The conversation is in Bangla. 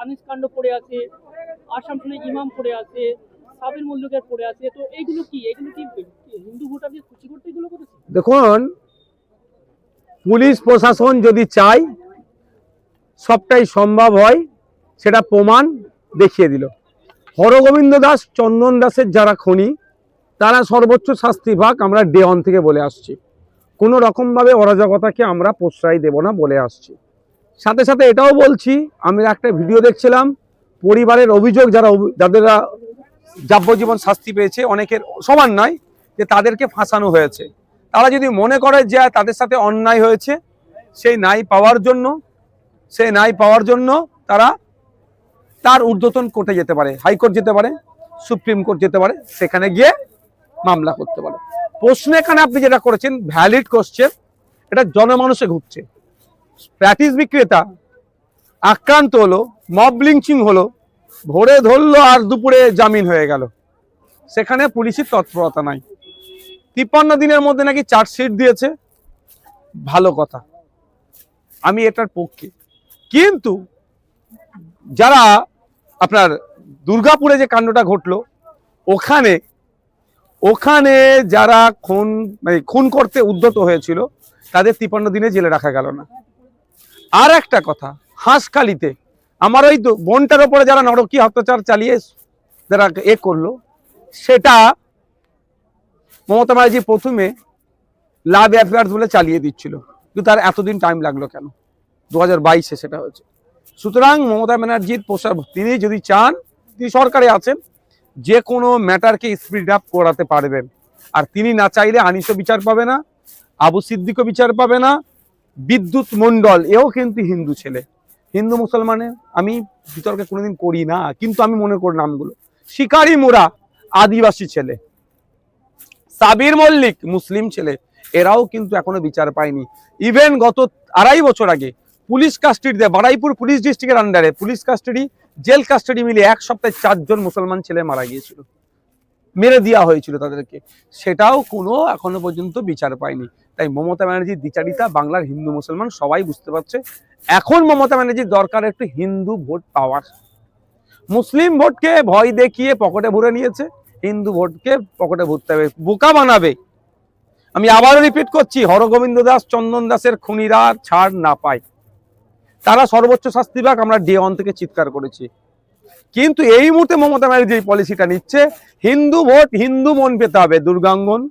আনিস কাণ্ড পড়ে আছে আসামসোলে ইমাম পড়ে আছে, সাবির মল্লিকের পড়ে আছে, তো এইগুলো কি? এগুলো কি হিন্দু ভোটারদের খুশি করতে এগুলো করেছে? দেখুন, পুলিশ প্রশাসন যদি চায়, সবটাই সম্ভব হয়, সেটা প্রমাণ দেখিয়ে দিল। হরগোবিন্দ দাস, চন্দন দাসের যারা খনি, তারা সর্বোচ্চ শাস্তি ভাগ আমরা ডে অন থেকে বলে আসছি। কোনো রকমভাবে অরাজকতাকে আমরা প্রশ্রয় দেব না বলে আসছি। সাথে সাথে এটাও বলছি, আমি একটা ভিডিও দেখছিলাম, পরিবারের অভিযোগ যারা যাদেরা যাবজ্জীবন শাস্তি পেয়েছে, অনেকের সমান নয়, যে তাদেরকে ফাঁসানো হয়েছে। তারা যদি মনে করে যে তাদের সাথে অন্যায় হয়েছে, সেই ন্যায় পাওয়ার জন্য, সেই ন্যায় পাওয়ার জন্য তারা তার ঊর্ধ্বতন কোর্টে যেতে পারে, হাইকোর্ট যেতে পারে, সুপ্রিম কোর্ট যেতে পারে, সেখানে গিয়ে মামলা করতে পারে। প্রশ্ন এখানে আপনি যেটা করেছেন ভ্যালিড কোশ্চেন এটা জনমানুষে ঘুরছে। প্র্যাকটিস বিক্রেতা। আক্রান্ত হলো মব লিঞ্চিং হলো, ভোরে ধরলো আর দুপুরে জামিন হয়ে গেল। সেখানে পুলিশের তৎপরতা নাই। তিপ্পান্ন দিনের মধ্যে নাকি চার্জশিট দিয়েছে। ভালো কথা। আমি এটার পক্ষে। কিন্তু যারা আপনার দুর্গাপুরে যে কাণ্ডটা ঘটলো, ওখানে ওখানে যারা খুন মানে খুন করতে উদ্যত হয়েছিল, তাদের তিপ্পান্ন দিনে জেলে রাখা গেল না। আর একটা কথা, হাঁসখালিতে। আমার ওই বোনটার ওপরে যারা নরকীয় অত্যাচার চালিয়ে যারা এ করল, সেটা মমতা ব্যানার্জি প্রথমে লাভ অ্যাফেয়ার্স বলে চালিয়ে দিচ্ছিল। কিন্তু তার এতদিন টাইম লাগল কেন? দু হাজার বাইশে সেটা হয়েছে। সুতরাং মমতা ব্যানার্জির পোষা তিনি যদি চান, তিনি সরকারে আছেন, যে কোনো ম্যাটারকে স্পিড আপ করাতে পারবেন। আর তিনি না চাইলে আনিসও বিচার পাবে না, আবু সিদ্দিকও বিচার পাবে না বিদ্যুৎ মণ্ডল, এও কিন্তু হিন্দু ছেলে। হিন্দু মুসলমানের আমি বিতর্কে কোনোদিন করি না, কিন্তু আমি মনে করি নামগুলো। শিকারি মোরা, আদিবাসী ছেলে। সাবির মল্লিক, মুসলিম ছেলে। এরাও কিন্তু এখনও বিচার পায়নি। ইভেন গত আড়াই বছর আগে পুলিশ কাস্টাডিতে বারাইপুর পুলিশ ডিস্ট্রিক্টের আন্ডারে পুলিশ কাস্টাডি জেল কাস্টাডি মিলিয়ে এক সপ্তাহে চারজন মুসলমান ছেলে মারা গিয়েছিল। মেরে দেওয়া হয়েছিল তাদেরকে। সেটাও কোনো এখনও পর্যন্ত বিচার পায়নি। তাই মমতা ব্যানার্জির দ্বিচারিতা, বাংলার হিন্দু মুসলমান, সবাই বুঝতে পারছে, এখন মমতা ব্যানার্জির দরকার একটু হিন্দু ভোট পাওয়ার। মুসলিম ভোটকে ভয় দেখিয়ে পকেটে ভরে নিয়েছে, হিন্দু ভোটকে পকেটে ভরতে হবে, বোকা বানাবে। আমি আবারও রিপিট করছি, হরগোবিন্দ দাস, চন্দন দাসের খুনিরা ছাড় না পায়। তারা সর্বোচ্চ শাস্তি পাক, আমরা ডে অন থেকে চিৎকার করেছি। কিন্তু এই মুহূর্তে মমতা ব্যানার্জি এই পলিসিটা নিচ্ছে। হিন্দু ভোট হিন্দু মন পেতে হবে, দুর্গাঙ্গন।